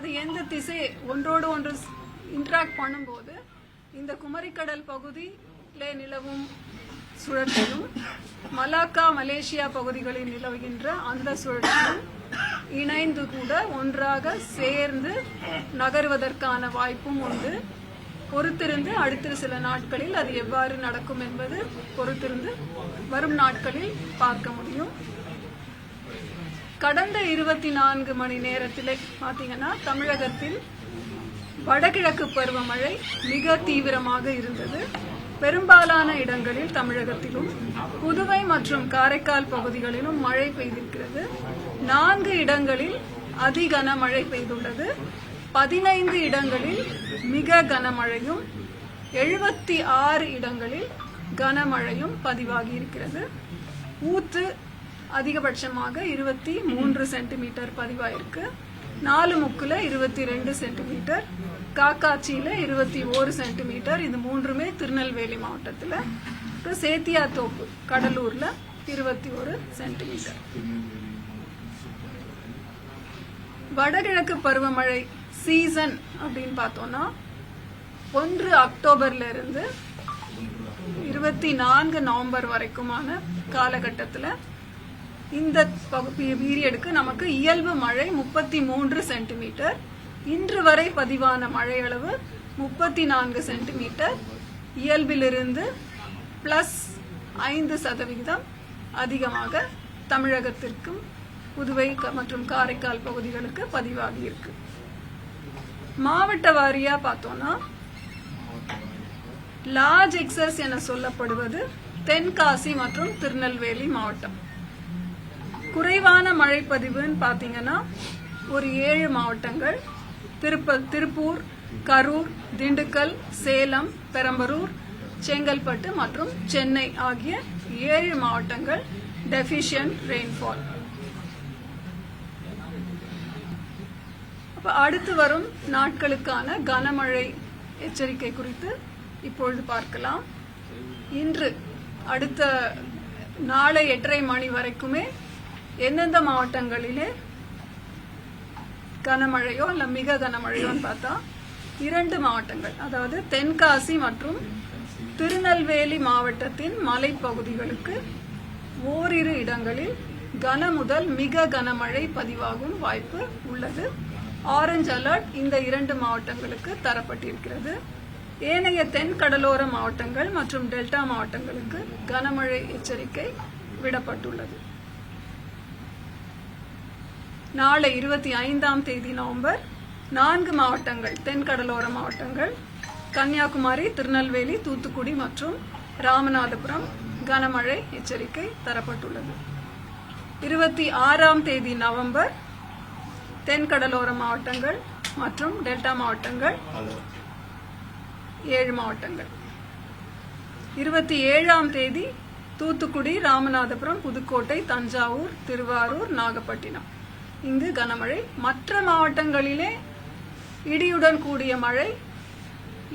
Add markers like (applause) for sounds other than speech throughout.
அது எந்த திசை ஒன்றோடு ஒன்று இன்ட்ராக்ட் பண்ணும்போது இந்த குமரிக்கடல் பகுதியிலே நிலவும் சுழற்சியும் மலாக்கா மலேசியா பகுதிகளில் நிலவுகின்ற அந்த சுழற்சியும் இணைந்து கூட ஒன்றாக சேர்ந்து நகர்வதற்கான வாய்ப்பும் உண்டு. பொறுத்திருந்து அடுத்த சில நாட்களில் அது எவ்வாறு நடக்கும் என்பது பொறுத்திருந்து வரும் நாட்களில் பார்க்க முடியும். கடந்த இருபத்தி நான்கு மணி நேரத்தில் பார்த்தீங்கன்னா தமிழகத்தில் வடகிழக்கு பருவமழை மிக தீவிரமாக இருந்தது. பெரும்பாலான இடங்களில் தமிழகத்திலும் புதுவை மற்றும் காரைக்கால் பகுதிகளிலும் மழை பெய்திருக்கிறது. நான்கு இடங்களில் அதி கனமழை பெய்துள்ளது. பதினைந்து இடங்களில் மிக கனமழையும் எழுபத்தி ஆறு இடங்களில் கனமழையும் பதிவாகி இருக்கிறது ஊத்து அதிகபட்சமாக இருபத்தி மூன்று சென்டிமீட்டர் பதிவாயிருக்கு. நாலு முக்குல இருபத்தி ரெண்டு சென்டிமீட்டர் காக்காச்சியில இருபத்தி ஒரு சென்டிமீட்டர் இது மூன்றுமே திருநெல்வேலி மாவட்டத்தில். அப்புறம் சேத்தியாத்தோப்பு கடலூர்ல இருபத்தி ஒரு சென்டிமீட்டர் வடகிழக்கு பருவமழை சீசன் அப்படின்னு பார்த்தோம்னா ஒன்று அக்டோபர்ல இருந்து இருபத்தி நான்கு நவம்பர் வரைக்குமான காலகட்டத்தில் இந்த பீரியடுக்கு நமக்கு இயல்பு மழை முப்பத்தி மூன்று சென்டிமீட்டர் இன்று வரை பதிவான மழை அளவு முப்பத்தி நான்கு சென்டிமீட்டர் இயல்பிலிருந்து பிளஸ் ஐந்து சதவிகிதம் அதிகமாக தமிழகத்திற்கும் புதுவை மற்றும் காரைக்கால் பகுதிகளுக்கு பதிவாகி இருக்கு. மாவட்ட வாரியா பார்த்தோம்னா லார்ஜ் எக்ஸஸ் என சொல்லப்படுவது தென்காசி மற்றும் திருநெல்வேலி மாவட்டம். குறைவான மழைப்பதிவுன்னு பார்த்தீங்கன்னா ஒரு ஏழு மாவட்டங்கள். திருப்ப திருப்பூர் கரூர் திண்டுக்கல் சேலம் பெரம்பலூர் செங்கல்பட்டு மற்றும் சென்னை ஆகிய ஏழு மாவட்டங்கள் டெஃபிஷியன்ட் ரெயின்ஃபால் அப்போ அடுத்து வரும் நாட்களுக்கான கனமழை எச்சரிக்கை குறித்து இப்பொழுது பார்க்கலாம். இன்று அடுத்த நாளை எட்டரை மணி வரைக்குமே எந்தெந்த மாவட்டங்களிலே கனமழையோ இல்ல மிக கனமழையோன்னு (clears throat) பார்த்தா இரண்டு மாவட்டங்கள். அதாவது தென்காசி மற்றும் திருநெல்வேலி மாவட்டத்தின் மலைப்பகுதிகளுக்கு ஓரிரு இடங்களில் கன முதல் மிக கனமழை பதிவாகும் வாய்ப்பு உள்ளது. ஆரஞ்சு அலர்ட் இந்த இரண்டு மாவட்டங்களுக்கு தரப்பட்டிருக்கிறது. ஏனைய தென் கடலோர மாவட்டங்கள் மற்றும் டெல்டா மாவட்டங்களுக்கு கனமழை எச்சரிக்கை விடப்பட்டுள்ளது. நாளை இருபத்தி ஐந்தாம் தேதி நவம்பர். நான்கு மாவட்டங்கள் தென் கடலோர மாவட்டங்கள் கன்னியாகுமரி திருநெல்வேலி தூத்துக்குடி மற்றும் ராமநாதபுரம் கனமழை எச்சரிக்கை தரப்பட்டுள்ளது. இருபத்தி ஆறாம் தேதி நவம்பர். தென் கடலோர மாவட்டங்கள் மற்றும் டெல்டா மாவட்டங்கள். ஏழு மாவட்டங்கள். இருபத்தி ஏழாம் தேதி தூத்துக்குடி ராமநாதபுரம் புதுக்கோட்டை தஞ்சாவூர் திருவாரூர் நாகப்பட்டினம். இங்கு கனமழை. மற்ற மாவட்டங்களிலே இடியுடன் கூடிய மழை.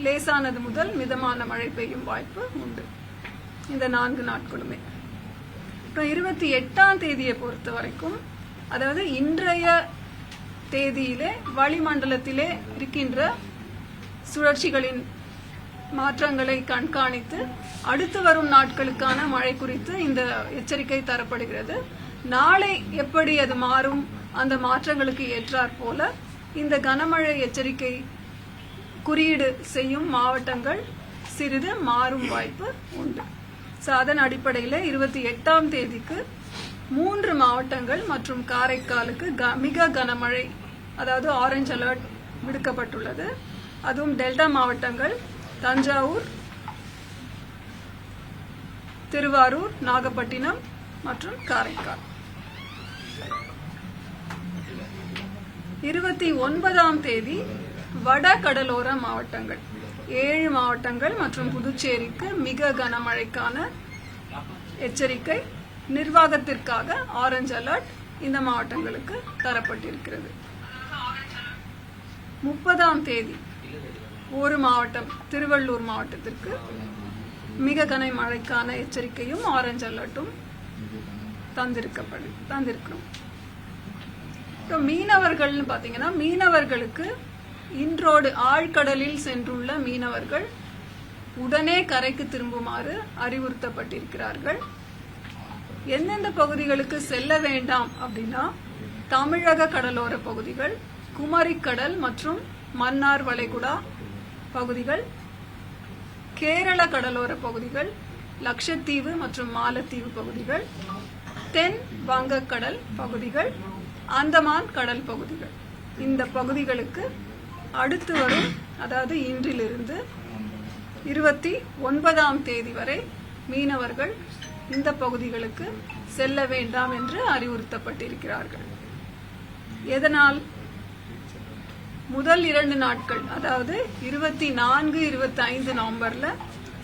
லேசானது முதல் மிதமான மழை பெய்யும் வாய்ப்பு உண்டு. இந்த நான்கு நாட்களுமே. அப்புறம் இருபத்தி எட்டாம் தேதியை பொறுத்த வரைக்கும் அதாவது இன்றைய தேதியிலே வளிமண்டலத்திலே இருக்கின்ற சுழற்சிகளின் மாற்றங்களை கண்காணித்து அடுத்து வரும் நாட்களுக்கான மழை குறித்து இந்த எச்சரிக்கை தரப்படுகிறது. நாளை எப்படி அது மாறும் அந்த மாற்றங்களுக்கு ஏற்றாற் போல இந்த கனமழை எச்சரிக்கை குறியீடு செய்யும் மாவட்டங்கள் சிறிது மாறும் வாய்ப்பு உண்டு. ஸோ அதன் அடிப்படையில் இருபத்தி எட்டாம் தேதிக்கு மூன்று மாவட்டங்கள் மற்றும் காரைக்காலுக்கு க- மிக கனமழை அதாவது ஆரஞ்சு அலர்ட் விடுக்கப்பட்டுள்ளது. அதுவும் டெல்டா மாவட்டங்கள் தஞ்சாவூர் திருவாரூர் நாகப்பட்டினம் மற்றும் காரைக்கால். இருபத்தி ஒன்பதாம் தேதி வட கடலோர மாவட்டங்கள். ஏழு மாவட்டங்கள் மற்றும் புதுச்சேரிக்கு மிக கனமழைக்கான எச்சரிக்கை நிர்வாகத்திற்காக ஆரஞ்சு அலர்ட் இந்த மாவட்டங்களுக்கு தரப்பட்டிருக்கிறது. முப்பதாம் தேதி ஒரு மாவட்டம் திருவள்ளூர் மாவட்டத்திற்கு மிக கன மழைக்கான எச்சரிக்கையும் ஆரஞ்சு அலர்ட்டும் தந்திருக்கப்படும் தந்திருக்கிறோம் இப்போ மீனவர்கள்னு பார்த்தீங்கன்னா மீனவர்களுக்கு இன்றோடு ஆழ்கடலில் சென்றுள்ள மீனவர்கள் உடனே கரைக்கு திரும்புமாறு அறிவுறுத்தப்பட்டிருக்கிறார்கள். எந்தெந்த பகுதிகளுக்கு செல்ல வேண்டாம் அப்படின்னா தமிழக கடலோர பகுதிகள் குமரிக்கடல் மற்றும் மன்னார் வளைகுடா பகுதிகள் கேரள கடலோர பகுதிகள் லட்சத்தீவு மற்றும் மாலத்தீவு பகுதிகள் தென் வங்கக்கடல் பகுதிகள் அந்தமான் கடல் பகுதிகள். இந்த பகுதிகளுக்கு அடுத்து வரும் அதாவது இன்றிலிருந்து இருபத்தி ஒன்பதாம் தேதி வரை மீனவர்கள் இந்த பகுதிகளுக்கு செல்ல வேண்டாம் என்று அறிவுறுத்தப்பட்டிருக்கிறார்கள். எதனால்? முதல் இரண்டு நாட்கள் அதாவது இருபத்தி நான்கு இருபத்தி ஐந்து நவம்பர்ல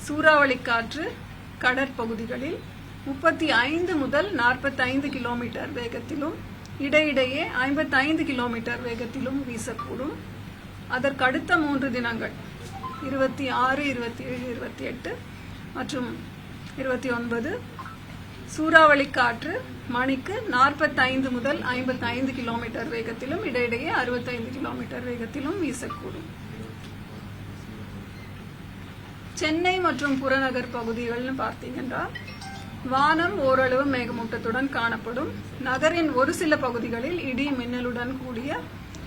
சூறாவளி காற்று கடற்பகுதிகளில் முப்பத்தி ஐந்து முதல் நாற்பத்தைந்து கிலோமீட்டர் வேகத்திலும் இடையிடையே ஐம்பத்தைந்து கிலோமீட்டர் வேகத்திலும் வீசக்கூடும். அதற்கு அடுத்த மூன்று தினங்கள் இருபத்தி ஆறு இருபத்தி ஏழு இருபத்தி எட்டு மற்றும் இருபத்தி ஒன்பது. சூறாவளி காற்று மணிக்கு நாற்பத்தைந்து முதல் ஐம்பத்தைந்து கிலோமீட்டர் வேகத்திலும் இடையிடையே அறுபத்தைந்து கிலோமீட்டர் வேகத்திலும் வீசக்கூடும். சென்னை மற்றும் புறநகர் பகுதிகள்னு பார்த்தீங்கன்னா வானம் ஓரளவு மேகமூட்டத்துடன் காணப்படும். நகரின் ஒரு சில பகுதிகளில் இடி மின்னலுடன் கூடிய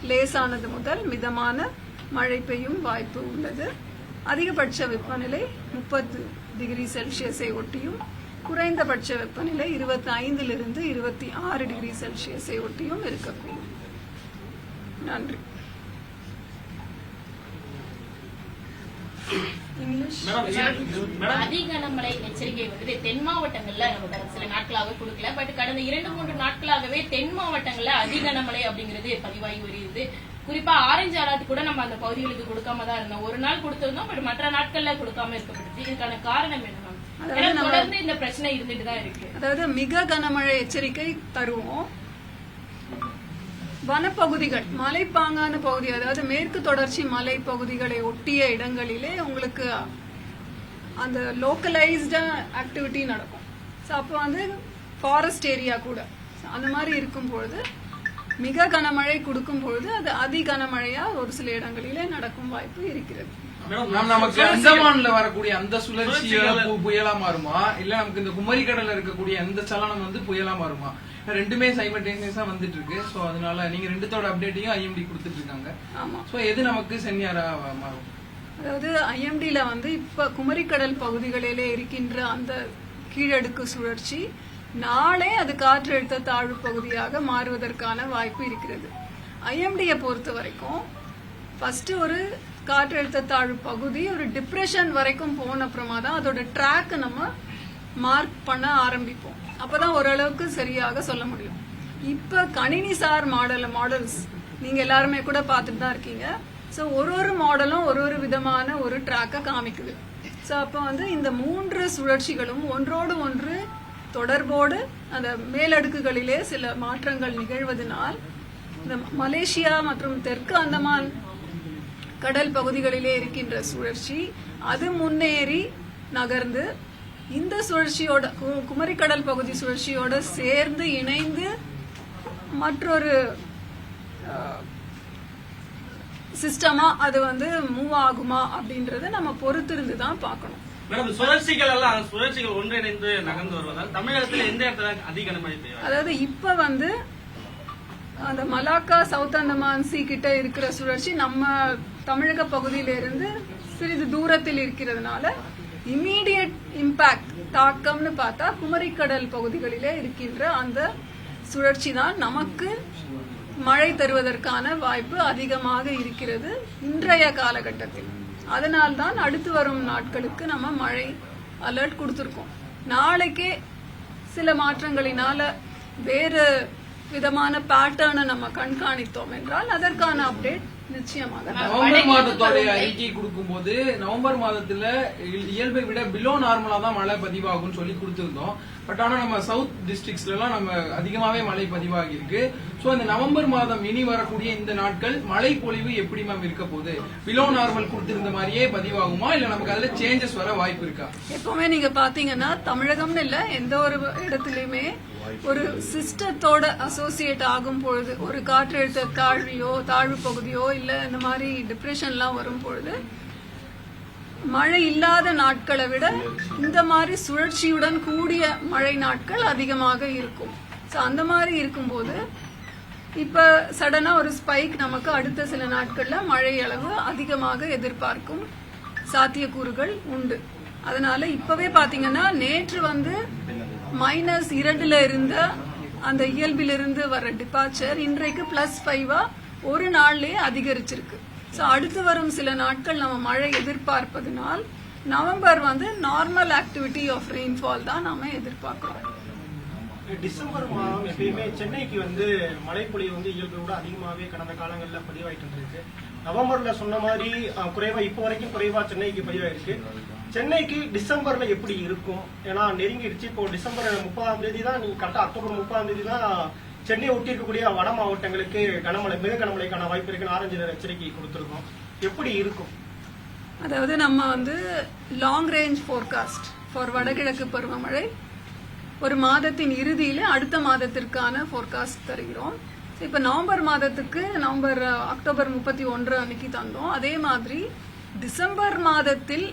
லேசானது முதல் மிதமான மழை பெய்யும் வாய்ப்பு உள்ளது. அதிகபட்ச வெப்பநிலை முப்பது டிகிரி செல்சியஸை ஒட்டியும் குறைந்தபட்ச வெப்பநிலை இருபத்தி ஐந்திலிருந்து இருபத்தி ஆறு டிகிரி செல்சியஸை ஒட்டியும் இருக்கக்கூடும். நன்றி. இங்கிலீஷ்? அதிக கனமழை எச்சரிக்கை வந்து தென் மாவட்டங்கள்ல நம்ம சில நாட்களாக கொடுக்கல. பட் கடந்த இரண்டு மூன்று நாட்களாகவே தென் மாவட்டங்கள்ல அதிக கனமழை அப்படிங்கிறது பதிவாகி வருகிறது. குறிப்பா ஆரஞ்சு அலர்ட் கூட நம்ம அந்த பகுதிகளுக்கு கொடுக்காம தான் இருந்தோம். ஒரு நாள் கொடுத்திருந்தோம் பட் மற்ற நாட்கள்ல கொடுக்காம இருக்கப்பட்டது இதுக்கான காரணம் என்ன தொடர்ந்து இந்த பிரச்சனை இருந்துட்டு தான் இருக்கு. அதாவது மிக கனமழை எச்சரிக்கை தருவோம். வனப்பகுதிகள் மலைப்பாங்கான பகுதி அதாவது மேற்கு தொடர்ச்சி மலை பகுதிகளை ஒட்டிய இடங்களிலே உங்களுக்கு அந்த லோக்கலைஸ்டா ஆக்டிவிட்டி நடக்கும். ஸோ அப்போ வந்து ஃபாரஸ்ட் ஏரியா கூட. அந்த மாதிரி இருக்கும் பொழுது மிக கனமழை கொடுக்கும் பொழுது அது அதி கனமழையா ஒரு சில இடங்களிலே நடக்கும் வாய்ப்பு இருக்கிறது. நமக்கு அந்தமான்ல வரக்கூடிய அந்த சுழற்சி புயலா மாறுமா? இல்ல நமக்கு இந்த குமரி கடல்ல இருக்கக்கூடிய அந்த சலனம் வந்து புயலா மாறுமா? ரெண்டுமே சைமல்டேனியஸா வந்துட்டு இருக்கு சோ அதனால நீங்க ரெண்டுத்தோட அப்டேட்டையும் ஐஎம்டி கொடுத்துட்டு இருக்காங்க ஆமா. சோ எது நமக்கு சென்னியாரா மாறும்? அதாவது ஐஎம்டில வந்து இப்ப குமரிக்கடல் பகுதிகளிலே இருக்கின்ற அந்த கீழடுக்கு சுழற்சி நாளே அது காற்றழுத்த தாழ்வு பகுதியாக மாறுவதற்கான வாய்ப்பு இருக்கிறது. ஐஎம்டியை பொறுத்த வரைக்கும் ஃபஸ்ட்டு ஒரு காற்றழுத்த தாழ்வு பகுதி ஒரு டிப்ரெஷன் வரைக்கும் போன அப்புறமா தான் அதோட ட்ராக் நம்ம மார்க் பண்ண ஆரம்பிப்போம். அப்போதான் ஓரளவுக்கு சரியாக சொல்ல முடியும். இப்போ கணினி சார் மாடல் மாடல்ஸ் நீங்கள் எல்லாருமே கூட பார்த்துட்டு தான் இருக்கீங்க. ஸோ ஒரு ஒரு மாடலும் ஒரு ஒரு விதமான ஒரு ட்ராக்கை காமிக்குது. ஸோ அப்போ வந்து இந்த மூன்று சுழற்சிகளும் ஒன்றோடு ஒன்று தொடர்போடு அந்த மேலடுக்குகளிலே சில மாற்றங்கள் நிகழ்வதனால் இந்த மலேசியா மற்றும் தெற்கு அந்தமான் கடல் பகுதிகளிலே இருக்கின்ற சுழற்சி அது முன்னேறி நகர்ந்து இந்த சுழற்சியோட கு- குமரிக்கடல் பகுதி சுழற்சியோட சேர்ந்து இணைந்து மற்றொரு சிஸ்டமா அது வந்து மூவ் ஆகுமா அப்படின்றத நம்ம பொறுத்திருந்து தான் பார்க்கணும். மேடம் சுழற்சிகள் எல்லாம் சுழற்சிகள் ஒன்றிணைந்து நகர்ந்து வருவதால் தமிழகத்தில் எந்த இடத்துல அதிக கனமழை பெய்யும் அதாவது இப்ப வந்து அந்த மலாக்கா சவுத் அந்தமான் சி கிட்ட இருக்கிற சுழற்சி நம்ம தமிழக பகுதியில இருந்து சிறிது தூரத்தில் இருக்கிறதுனால இம்மீடியட் இம்பாக்ட் தாக்கம்னு பார்த்தா குமரிக்கடல் பகுதிகளிலே இருக்கின்ற அந்த சுழற்சி தான் நமக்கு மழை தருவதற்கான வாய்ப்பு அதிகமாக இருக்கிறது இன்றைய காலகட்டத்தில். அதனால்தான் அடுத்து வரும் நாட்களுக்கு நம்ம மழை அலர்ட் கொடுத்துருக்கோம். நாளைக்கே சில மாற்றங்களினால வேறு விதமான பேட்டர்னை நம்ம கண்காணித்தோம் என்றால் அதற்கான அப்டேட் நிச்சயமாக நவம்பர் மாதத்தோட அறிக்கை கொடுக்கும்போது நவம்பர் மாதத்துல இயல்பை விட பிலோ நார்மலா தான் மழை பதிவாகும் சொல்லி கொடுத்திருந்தோம். பட் ஆனா நம்ம சவுத் டிஸ்ட்ரிக்ட்ஸ்ல எல்லாம் நம்ம அதிகமாவே மழை பதிவாகி இருக்கு சோ இந்த நவம்பர் மாதம் இனி வரக்கூடிய இந்த நாட்கள் மழை பொழிவு எப்படி மேம் இருக்க போகுது? பிலோ நார்மல் கொடுத்திருந்த மாதிரியே பதிவாகுமா? இல்ல நமக்கு அதுல சேஞ்சஸ் வர வாய்ப்பு இருக்கா? எப்பவுமே நீங்க பாத்தீங்கன்னா தமிழகம்னு இல்ல எந்த ஒரு இடத்துலயுமே ஒரு சிஸ்டத்தோட அசோசியேட் ஆகும் பொழுது ஒரு காற்றழுத்த தாழ்வியோ தாழ்வு பகுதியோ இல்ல இந்த மாதிரி டிப்ரெஷன்லாம் வரும் பொழுது மழை இல்லாத நாட்களை விட இந்த மாதிரி சுழற்சியுடன் கூடிய மழை நாட்கள் அதிகமாக இருக்கும். ஸோ அந்த மாதிரி இருக்கும்போது இப்ப சடனா ஒரு ஸ்பைக் நமக்கு அடுத்த சில நாட்கள்ல மழை அளவு அதிகமாக எதிர்பார்க்கும் சாத்தியக்கூறுகள் உண்டு. அதனால இப்பவே பாத்தீங்கன்னா நேற்று வந்து மைனஸ் இரண்டுல இருந்த அந்த இயல்பிலிருந்து வர டிபார்ச்சர் இன்றைக்கு பிளஸ் ஃபைவா ஒரு நாள்லயே அதிகரிச்சிருக்கு. ஸோ அடுத்து வரும் சில நாட்கள் நம்ம மழை எதிர்பார்ப்பதனால் நவம்பர் வந்து நார்மல் ஆக்டிவிட்டி ஆஃப் ரெயின்ஃபால் தான் நாம எதிர்பார்க்கிறோம். டிசம்பர் மாதம் எப்பயுமே சென்னைக்கு வந்து மழைப்பொழிவு வந்து இயல்பை விட அதிகமாகவே கடந்த காலங்களில் பதிவாயிட்டு இருந்திருக்கு. நவம்பர்ல சொன்ன மாதிரி குறைவா இப்போ வரைக்கும் குறைவா சென்னைக்கு பதிவாயிருக்கு. சென்னைக்கு டிசம்பர்ல எப்படி இருக்கும்? ஏன்னா நெருங்கிடுச்சு. இப்போ டிசம்பர் முப்பதாம் தேதி தான் நீங்க கரெக்டா அக்டோபர் முப்பதாம் தேதி தான் சென்னை ஒட்டி இருக்கக்கூடிய வட மாவட்டங்களுக்கு கனமழை மிக கனமழைக்கான வாய்ப்பு இருக்குன்னு ஆரஞ்சு நிற எச்சரிக்கை கொடுத்துருக்கோம். எப்படி இருக்கும்? அதாவது நம்ம வந்து லாங் ரேஞ்ச் ஃபோர்காஸ்ட் ஃபார் வடகிழக்கு பருவமழை ஒரு மாதத்தின் இறுதியில அடுத்த மாதத்திற்கான ஃபோர்காஸ்ட் தருகிறோம். இப்ப நவம்பர் மாதத்துக்கு நவம்பர் அக்டோபர் முப்பத்தி ஒன்று அன்னைக்கு தந்தோம். அதே மாதிரி டிசம்பர் மாதத்தில்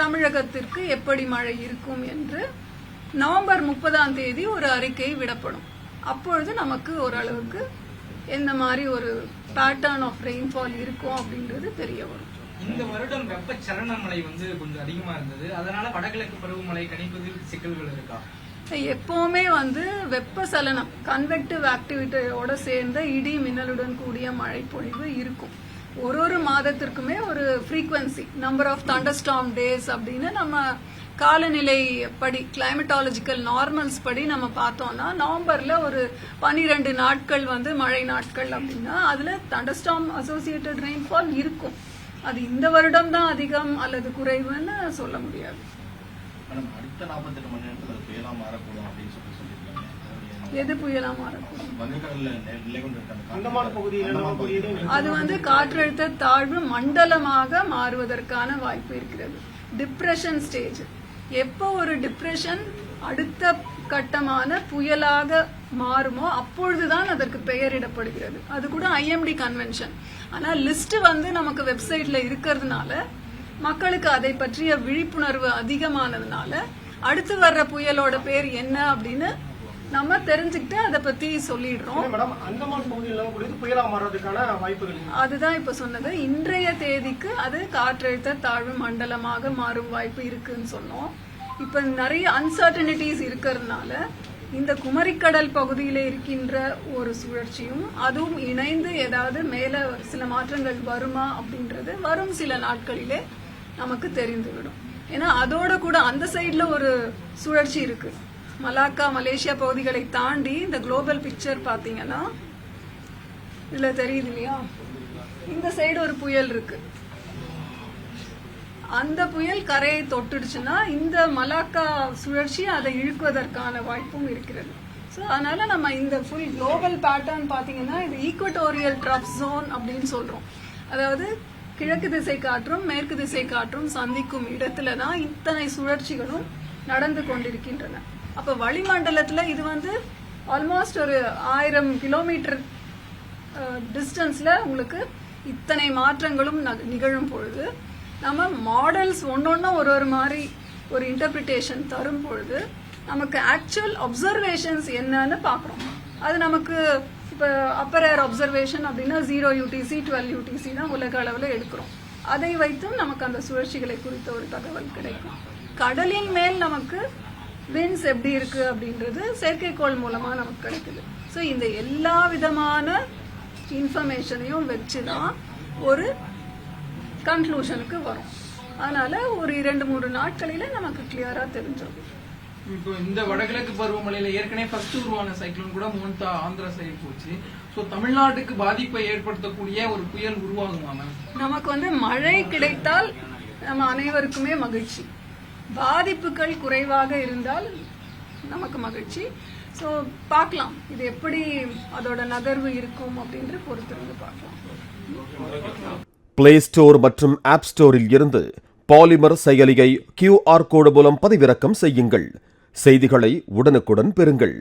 தமிழகத்திற்கு எப்படி மழை இருக்கும் என்று நவம்பர் முப்பதாம் தேதி ஒரு அறிக்கை விடப்படும். அப்பொழுது நமக்கு ஓரளவுக்கு எந்த மாதிரி ஒரு பேட்டர்ன் ஆஃப் ரெயின்ஃபால் இருக்கும் அப்படின்றது தெரிய வரும். இந்த வருடம் வெப்ப சலனமழை வந்து கொஞ்சம் அதிகமா இருந்தது. அதனால வடகிழக்கு பருவமழை கணிப்பதில் சிக்கல்கள் இருக்கா? எப்பவுமே வந்து வெப்பசலனம் கன்வெக்டிவ் ஆக்டிவிட்டியோட சேர்ந்த இடி மின்னலுடன் கூடிய மழை பொழிவு இருக்கும். ஒரு ஒரு மாதத்திற்குமே ஒரு frequency number of thunderstorm days அப்படின்னு நம்ம காலநிலை படி கிளைமட்டாலஜிக்கல் நார்மல்ஸ் படி நம்ம பார்த்தோம்னா நவம்பர்ல ஒரு பனிரெண்டு நாட்கள் வந்து மழை நாட்கள் அப்படின்னா அதுல தண்டர்ஸ்டாம் அசோசியேட்டட் ரெயின்ஃபால் இருக்கும். அது இந்த வருடம் தான் அதிகம் அல்லது குறைவுன்னு சொல்ல முடியாது. அடுத்த நாற்பத்தெட்டு மணி நேரத்தில் புயலாக மாறக்கூடும் அப்படின்னு எது புயலா மாறக்கூடும் அது வந்து காற்றழுத்த தாழ்வு மண்டலமாக மாறுவதற்கான வாய்ப்பு இருக்கிறது. டிப்ரெஷன் ஸ்டேஜ் எப்போ ஒரு டிப்ரெஷன் அடுத்த கட்டமான புயலாக மாறுமோ அப்பொழுதுதான் அதற்கு பெயரிடப்படுகிறது. அது கூட ஐஎம்டி கன்வென்ஷன் ஆனா லிஸ்ட் வந்து நமக்கு வெப்சைட்ல இருக்கிறதுனால மக்களுக்கு அதை பற்றிய விழிப்புணர்வு அதிகமானதுனால அடுத்து வர்ற புயலோட பேர் என்ன அப்படின்னு நம்ம தெரிஞ்சுக்கிட்டு அதை பத்தி சொல்லிடுறோம். மேடம் அந்தமான் பகுதியில் கூடியது புயலா மாறுறதுக்கான வாய்ப்புகள் இருக்கு. அதுதான் இப்ப சொன்னது. இன்றைய தேதிக்கு அது காற்றழுத்த தாழ்வு மண்டலமாக மாறும் வாய்ப்பு இருக்குன்னு சொன்னோம். இப்ப நிறைய அன்சர்டனிட்டிஸ் இருக்கிறதுனால இந்த குமரிக்கடல் பகுதியில இருக்கின்ற ஒரு சுழற்சியும் அதுவும் இணைந்து ஏதாவது மேல சில மாற்றங்கள் வருமா அப்படின்றது வரும் சில நாட்களிலே நமக்கு தெரிந்துவிடும். ஏன்னா அதோட கூட அந்த சைடுல ஒரு சுழற்சி இருக்கு. மலாக்கா மலேசியா பகுதிகளை தாண்டி இந்த குளோபல் பிக்சர் பாத்தீங்கன்னா இதுல தெரியுது இல்லையா? இந்த சைடு ஒரு புயல் இருக்கு. அந்த புயல் கரையை தொட்டுடுச்சுன்னா இந்த மலாக்கா சுழற்சி அதை இழுக்குவதற்கான வாய்ப்பும் இருக்கிறது. ஸோ அதனால நம்ம இந்த ஃபுல் குளோபல் பேட்டர்ன் பார்த்தீங்கன்னா இது ஈக்குவட்டோரியல் ட்ரப் ஜோன் அப்படின்னு சொல்றோம். அதாவது கிழக்கு திசை காற்றும் மேற்கு திசை காற்றும் சந்திக்கும் இடத்துல தான் இத்தனை சுழற்சிகளும் நடந்து கொண்டிருக்கின்றன. அப்ப வளிமண்டலத்துல இது வந்து ஆல்மோஸ்ட் ஒரு ஆயிரம் கிலோமீட்டர் டிஸ்டன்ஸ்ல உங்களுக்கு இத்தனை மாற்றங்களும் நிகழும் பொழுது நம்ம மாடல்ஸ் ஒன்னொன்னும் ஒரு ஒரு மாதிரி ஒரு இன்டர்பிரிட்டேஷன் தரும் பொழுது நமக்கு ஆக்சுவல் அப்சர்வேஷன்ஸ் என்னன்னு பார்க்குறோம் அது நமக்கு இப்போ அப்பர் ஏர் அப்சர்வேஷன் அப்படின்னா ஜீரோ யூடிசி டுவெல் யூடிசி தான் உலக அளவில் எடுக்கிறோம். அதை வைத்தும் நமக்கு அந்த சுழற்சிகளை குறித்த ஒரு தகவல் கிடைக்கும். கடலின் மேல் நமக்கு வின்ஸ் எப்படி இருக்கு அப்படின்றது செயற்கைக்கோள் மூலமா நமக்கு கிடைக்குது. ஸோ இந்த எல்லா விதமான இன்ஃபர்மேஷனையும் வச்சு தான் ஒரு கன்க்ளூஷனுக்கு வரும். அதனால ஒரு இரண்டு மூன்று நாட்களில நமக்கு கிளியரா தெரிஞ்சிடும். இப்போ இந்த வடகிழக்கு பருவமழையில ஏற்கனவே ஃபர்ஸ்ட் உருவான சைக்ளோன் கூட மோன்தா ஆந்திரா சைடு போச்சு. சோ தமிழ்நாட்டுக்கு பாதிப்பை ஏற்படுத்தக்கூடிய ஒரு புயல் உருவாகுமா மேம் நமக்கு வந்து மழை கிடைத்தால் நம்ம அனைவருக்குமே மகிழ்ச்சி. பாதிப்புகள் குறைவாக இருந்தால் நமக்கு மகிழ்ச்சி. ஸோ பார்க்கலாம். இது எப்படி அதோட நகர்வு இருக்கும் அப்படின்ற பொறுத்திருந்து பார்க்கலாம். பிளே ஸ்டோர் மற்றும் ஆப் ஸ்டோரில் இருந்து பாலிமர் செயலியை கியூஆர் கோடு மூலம் பதிவிறக்கம் செய்யுங்கள். செய்திகளை உடனுக்குடன் பெறுங்கள்.